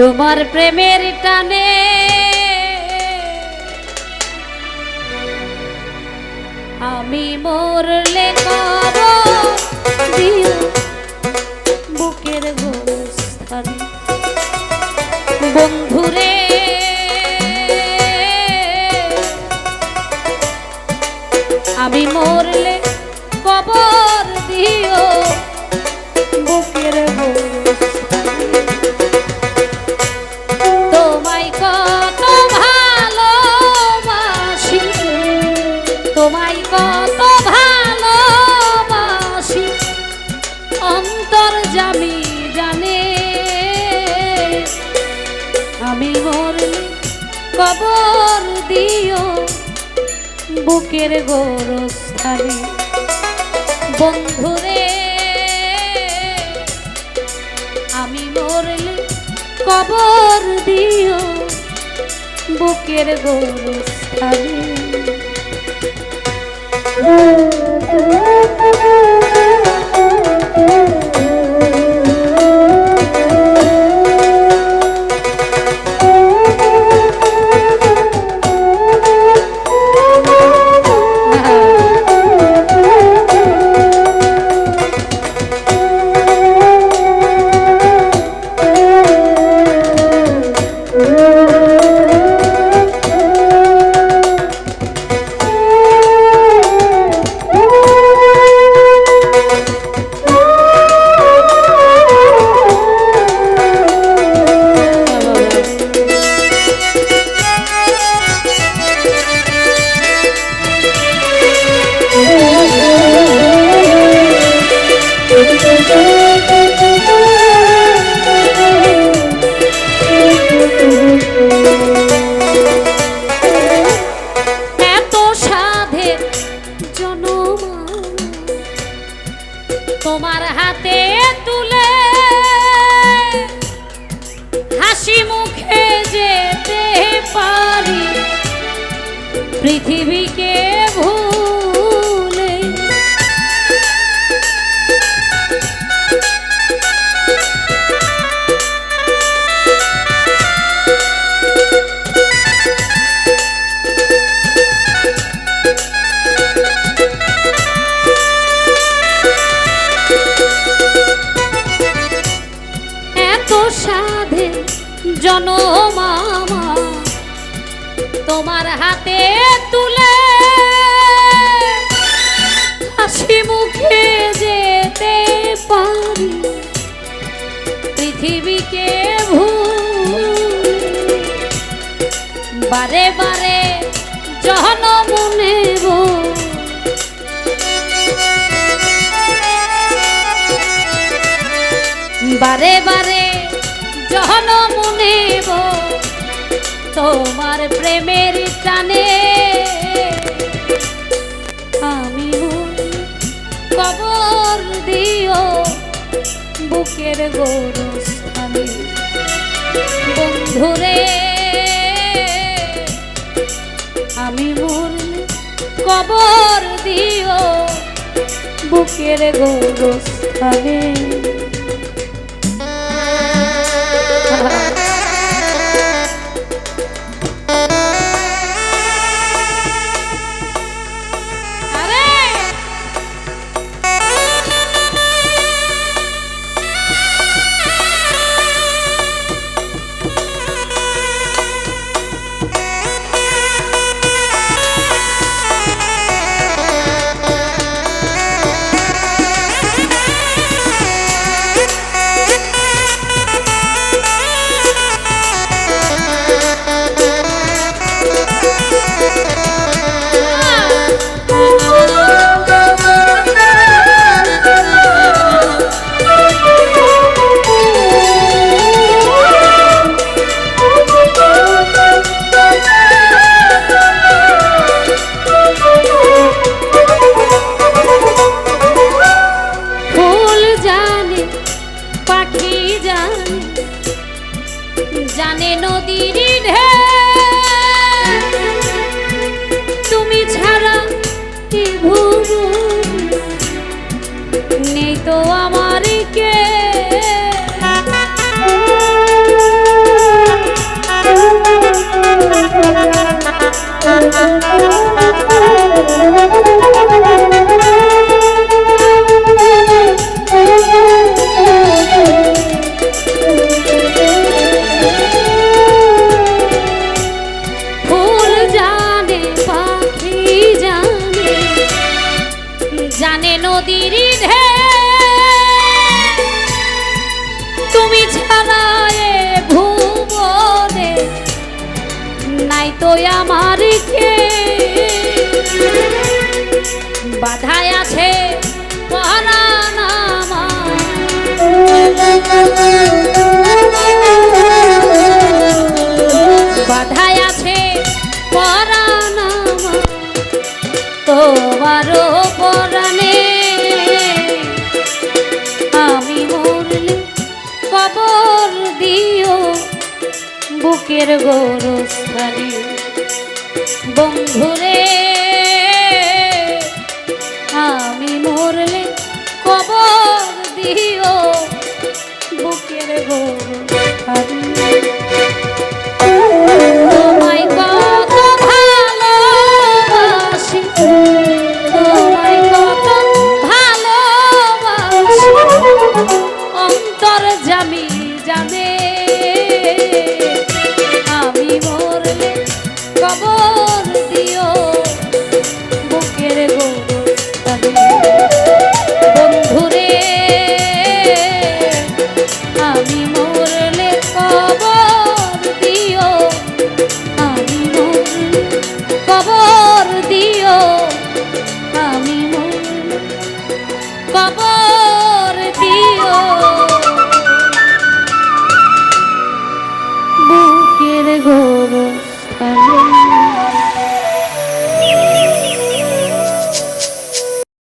তোমার প্রেমের টানে। আমি মরলে দিও বুকের গোস্থানে বন্ধুরে আমি মরলে কবর দিও বুকের গোরস্থানে। বন্ধুরে আমি মরলে কবর দিও বুকের গোরস্থানে। এত তোমার হাতে তুলে। হাসি মুখে যেতে পারি। পৃথিবীকে জনমামা তোমার হাতে তুলে হাসি মুখে যেতে পারি। পৃথিবীকে ভুলে, বারে বারে জনম নেব বারে বারে জনম নেব তোমার প্রেমের টানে। আমি মরি, কবর দিও বুকের গোরস্থানে। বন্ধুরে আমি মরলে কবর দিও বুকের গোরস্থানে। আমার কে? বাধায় আছে পরাণ বাধায় আছে পরাণ তোমারও পরাণে আমি মরলে কবর দিও, বুকের গরু গৌরস্থানে। বন্ধুরে